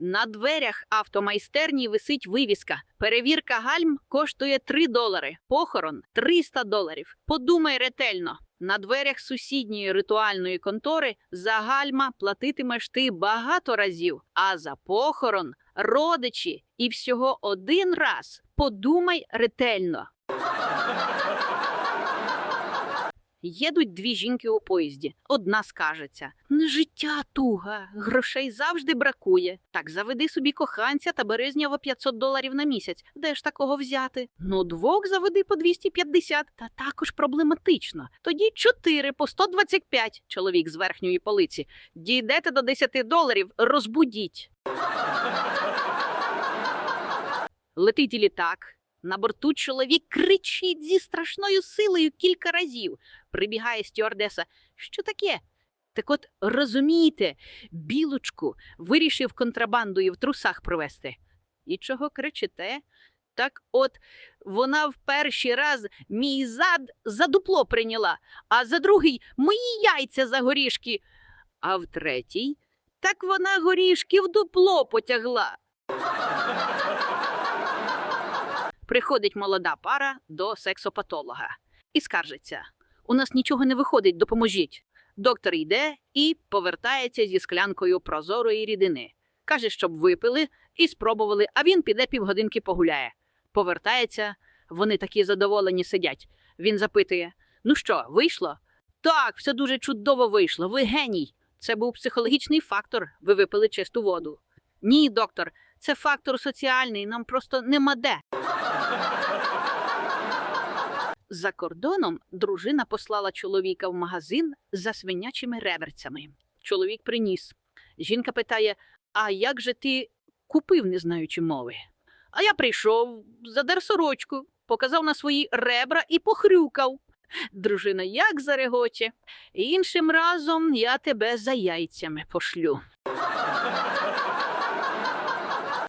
На дверях автомайстерні висить вивіска. Перевірка гальм коштує 3 долари. Похорон 300 доларів. Подумай ретельно. На дверях сусідньої ритуальної контори за гальма платитимеш ти багато разів, а за похорон родичі і всього один раз. Подумай ретельно. Їдуть дві жінки у поїзді. Одна скажеться: не життя туга, грошей завжди бракує. Так заведи собі коханця та з 500 доларів на місяць. Де ж такого взяти? Ну, двох заведи по 250. Та також проблематично. Тоді чотири по 125, чоловік з верхньої полиці. Дійдете до 10 доларів, розбудіть. Летить літак. На борту чоловік кричить зі страшною силою кілька разів. Прибігає стюардеса. Що таке? Так от розумієте, білочку вирішив контрабандою в трусах провести. І чого кричите? Так от вона в перший раз мій зад за дупло прийняла, а за другий мої яйця за горішки, а в третій так вона горішки в дупло потягла. Приходить молода пара до сексопатолога і скаржиться: у нас нічого не виходить, допоможіть. Доктор йде і повертається зі склянкою прозорої рідини. Каже, щоб випили і спробували, а він піде півгодинки погуляє. Повертається, вони такі задоволені сидять. Він запитує: Ну що, вийшло? Так, все дуже чудово вийшло. Ви геній. Це був психологічний фактор. Ви випили чисту воду. Ні, доктор, це фактор соціальний, нам просто нема де. За кордоном дружина послала чоловіка в магазин за свинячими реверцями. Чоловік приніс. Жінка питає: А як же ти купив, не знаючи мови? А я прийшов, задер сорочку, показав на свої ребра і похрюкав. Дружина як зарегоче. Іншим разом я тебе за яйцями пошлю.